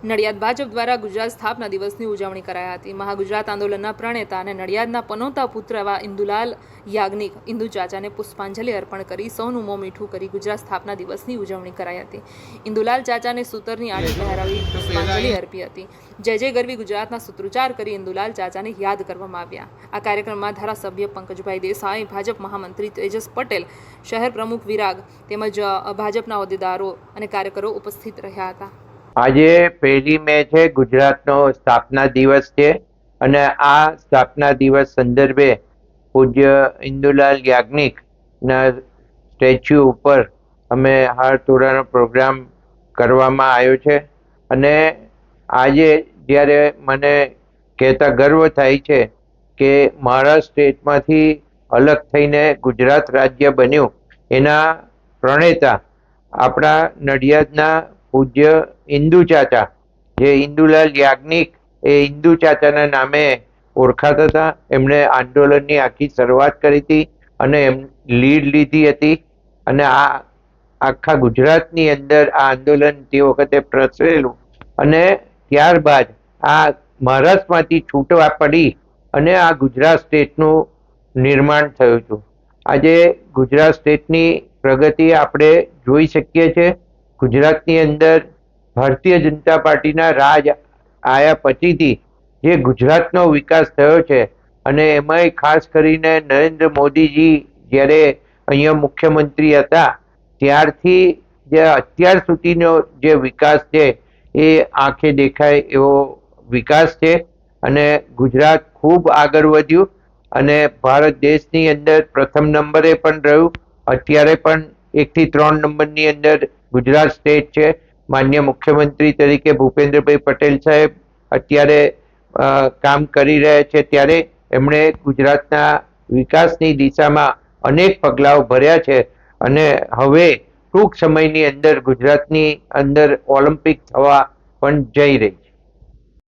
નડિયાદ ભાજપ દ્વારા ગુજરાત સ્થાપના દિવસની ઉજવણી કરાઈ હતી. મહાગુજરાત આંદોલનના પ્રણેતા અને નડિયાદના પનોતા પુત્ર એવા ઇન્દુલાલ યાજ્ઞિક, ઇન્દુ ચાચાને પુષ્પાંજલિ અર્પણ કરી, સૌનું મોં મીઠું કરી ગુજરાત સ્થાપના દિવસની ઉજવણી કરાઈ હતી. ઇન્દુલાલ ચાચાને સૂતરની આડી લહેરાવી પુષ્પાંજલિ અર્પી હતી. જય જય ગરવી ગુજરાતના સૂત્રોચ્ચાર કરી ઇન્દુલાલ ચાચાને યાદ કરવામાં આવ્યા. આ કાર્યક્રમમાં ધારાસભ્ય પંકજભાઈ દેસાઈ, ભાજપ મહામંત્રી તેજસ પટેલ, શહેર પ્રમુખ વિરાગ તેમજ ભાજપના હોદ્દેદારો અને કાર્યકરો ઉપસ્થિત રહ્યા હતા. આજે પહેલી મે છે, ગુજરાતનો સ્થાપના દિવસ છે અને આ સ્થાપના દિવસ સંદર્ભે પૂજ્ય ઇન્દુલાલ યાજ્ઞિક ના સ્ટેચ્યુ ઉપર અમે હાર તોડાનો પ્રોગ્રામ કરવામાં આવ્યો છે. અને આજે જ્યારે મને કહેતા ગર્વ થાય છે કે મારા સ્ટેટમાંથી અલગ થઈને ગુજરાત રાજ્ય બન્યું, એના પ્રણેતા આપણા નડિયાદના પૂજ્ય ઇન્દુ ચાચા. જે ઇન્દુલાલ યાજ્ઞિક એ ઇન્દુ ચાચાના નામે ઓળખાતા હતા. એમણે આંદોલનની આખી શરૂઆત કરી હતી અને એમ લીડ લીધી હતી. અને આ આખા ગુજરાતની અંદર આ આંદોલન તે વખતે પ્રસરેલું. અને ત્યારબાદ આ મહારાષ્ટ્રમાંથી છૂટવા પડી અને આ ગુજરાત સ્ટેટનું નિર્માણ થયું હતું. આજે ગુજરાત સ્ટેટની પ્રગતિ આપણે જોઈ શકીએ છીએ. ગુજરાતની અંદર ભારતીય જનતા પાર્ટીના રાજ આયા પછીથી જે ગુજરાતનો વિકાસ થયો છે અને એમાંય ખાસ કરીને નરેન્દ્ર મોદીજી જ્યારે અહીંયા મુખ્યમંત્રી હતા, ત્યારથી જે અત્યાર સુધીનો જે વિકાસ છે એ આંખે દેખાય એવો વિકાસ છે અને ગુજરાત ખૂબ આગળ વધ્યું અને ભારત દેશની અંદર પ્રથમ નંબરે પણ રહ્યું, અત્યારે પણ એકથી ત્રણ નંબરની અંદર ગુજરાત સ્ટેટ છે. માન્ય મુખ્યમંત્રી તરીકે ભૂપેન્દ્રભાઈ પટેલ સાહેબ અત્યારે કામ કરી રહ્યા છે. ત્યારે એમણે ગુજરાતના વિકાસની દિશામાં અનેક પગલાઓ ભર્યા છે અને હવે ટૂંક સમયની અંદર ગુજરાતની અંદર ઓલિમ્પિક થવા પણ જઈ રહી